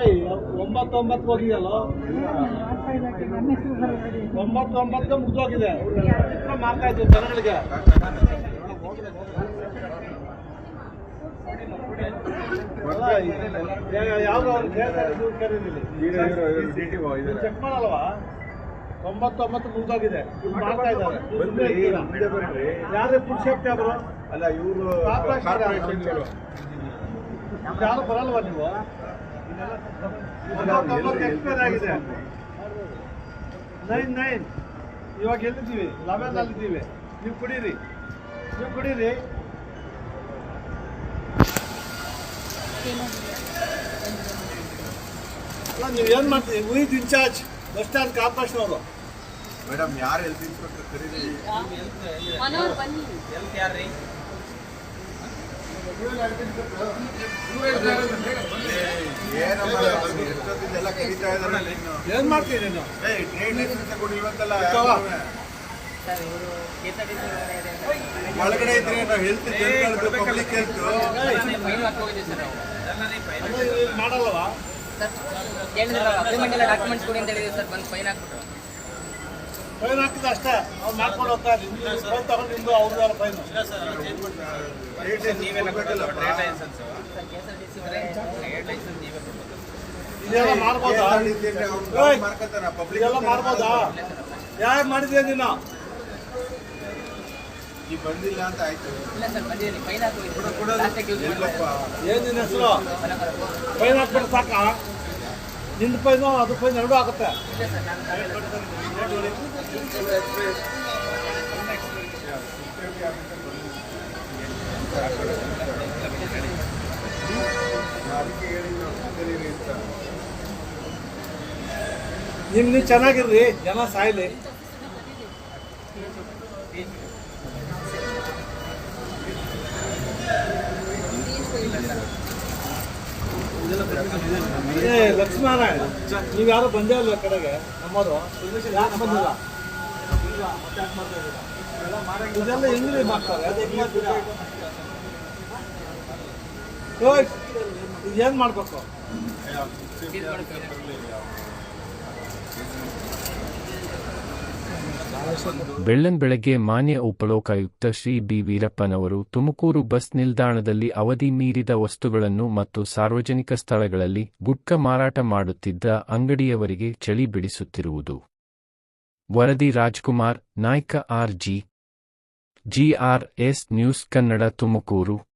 ಏಯ್ ಒಂಬತ್ತು ಒಂಬತ್ತು ಹೋಗಿದೆಯಲ್ಲ ಒಂಬತ್ತು ಒಂಬತ್ತು ಮುಗ್ದೋಗಿದೆ ಮಾಡ್ತಾ ಇದ್ದೀವಿ ಜನಗಳಿಗೆ ಯಾವ್ದು ಅವ್ರು ಕೇಳ್ತಾರೆ, ಚೆಕ್ ಮಾಡಲ್ವಾ ತೊಂಬತ್ತೊಂಬತ್ತು ಮುಂದಾಗಿದೆ. ಮಾಡ್ತಾ ಇದ್ದಾರೆ? ಯಾರೇ ಸೇಫ್ಟಿ ಅವರು ಅಲ್ಲ ಇವರು ಯಾರು ಬರಲ್ವ ನೀವು? ಎಕ್ಸ್ಪೈರ್ ಆಗಿದೆ. Nine nine. ಇವಾಗ ಎಲ್ಲಿದ್ದೀವಿ? ಲೆವೆನ್ ಅಲ್ಲಿದ್ದೀವಿ ನೀವು ಕುಡೀರಿ. ನೀವು ಕುಡೀರಿ. ಅಲ್ಲ ನೀವು ಏನು ಮಾಡ್ತೀವಿ with incharge. Bus stand corporation ಅವರು ಮೇಡಮ್ ಯಾರು ಹೆಲ್ತ್ ಇನ್ಸ್ಪೆಕ್ಟರ್ ಕರೀರಿ? ಮನೋಹರ್ ಬನ್ನಿ. ಏನಮ್ಮ ಎಷ್ಟೊತ್ತಿಂದೆಲ್ಲ ಕರೀತಾ ಇದಾರೆ ಇನ್ನು. ಏನು ಮಾಡ್ತೀವಿ ನೀನು? ಏ ಟ್ರೇಡ್ ಲೈಸೆನ್ಸ್ ಕೊಡಿಲ್ವಂತಲ್ಲ. ಒಳಗಡೆ ಇದ್ರೆ ನಾವು ಹೆಲ್ತ್ ಪಬ್ಲಿಕ್ ಹೆಲ್ತ್ ಅದು ಇದು ಮಾಡಲ್ವಾ ಅಗ್ರಿಮೆಂಟ್ ಎಲ್ಲ ಡಾಕ್ಯುಮೆಂಟ್ಸ್ ಕೊಡಿ ಅಂತ ಹೇಳಿದ್ವಿ ಸರ್ ಬಂದು ಫೈನ್ ಹಾಕ್ಬಿಟ್ರು. ಫೈನ್ ಹಾಕಿದ ಅಷ್ಟೇ. ಅವ್ರು ಮಾಡ್ಕೊಂಡು ಹೋಗ್ತಾ ಫೈನ್ ತಗೊಂಡು ನಿಮ್ದು ಅವ್ರದ್ದು ಫೈನ್ ಇದೆಲ್ಲ ಮಾಡ್ಬೋದಾ? ಮಾಡ್ಬೋದಾ? ಯಾರು ಮಾಡಿದ್ಯಾ ನಿನ್ನ? ಬಂದಿಲ್ಲ ಅಂತ ಆಯ್ತು. ಏನ್ ನಿನ್ನ ಹೆಸರು? ಫೈನ್ ಹಾಕ್ಬಿಟ್ಟು ಸಾಕ? ನಿಂದ ಫೈನು ಅದು ಫೈನ್ ಎರಡೂ ಆಗುತ್ತೆ. ನಿಮ್ ನೀವು ಚೆನ್ನಾಗಿರ್ರಿ ಜನ ಸಾಯ್ಲಿ. ಏ ಲಕ್ಷ್ಮೀನಾರಾಯಣ ನೀವು ಯಾರು ಬಂದೇ ಇಲ್ಲ ಈ ಕಡೆಗೆ? ಯಾಕೆ ಬಂದಿಲ್ಲ ಇದೆಲ್ಲ ಹೆಂಗ್ರಿ ಮಾಡ್ತಾರೆ. ಏನು ಹೆಂಗ್ ಮಾಡ್ಬೇಕು ಬೆಳ್ಳಂಬೆಳಗ್ಗೆ ಮಾನ್ಯ ಉಪಲೋಕಾಯುಕ್ತ ಶ್ರೀ ಬಿ. ವೀರಪ್ಪನವರು ತುಮಕೂರು ಬಸ್ ನಿಲ್ದಾಣದಲ್ಲಿ ಅವಧಿ ಮೀರಿದ ವಸ್ತುಗಳನ್ನು ಮತ್ತು ಸಾರ್ವಜನಿಕ ಸ್ಥಳಗಳಲ್ಲಿ ಗುಟ್ಕ ಮಾರಾಟ ಮಾಡುತ್ತಿದ್ದ ಅಂಗಡಿಯವರಿಗೆ ಚಳಿ ಬಿಡಿಸುತ್ತಿರುವುದು. ವರದಿ Rajkumar, Naik R G. GRS news Kannada Tumakuru.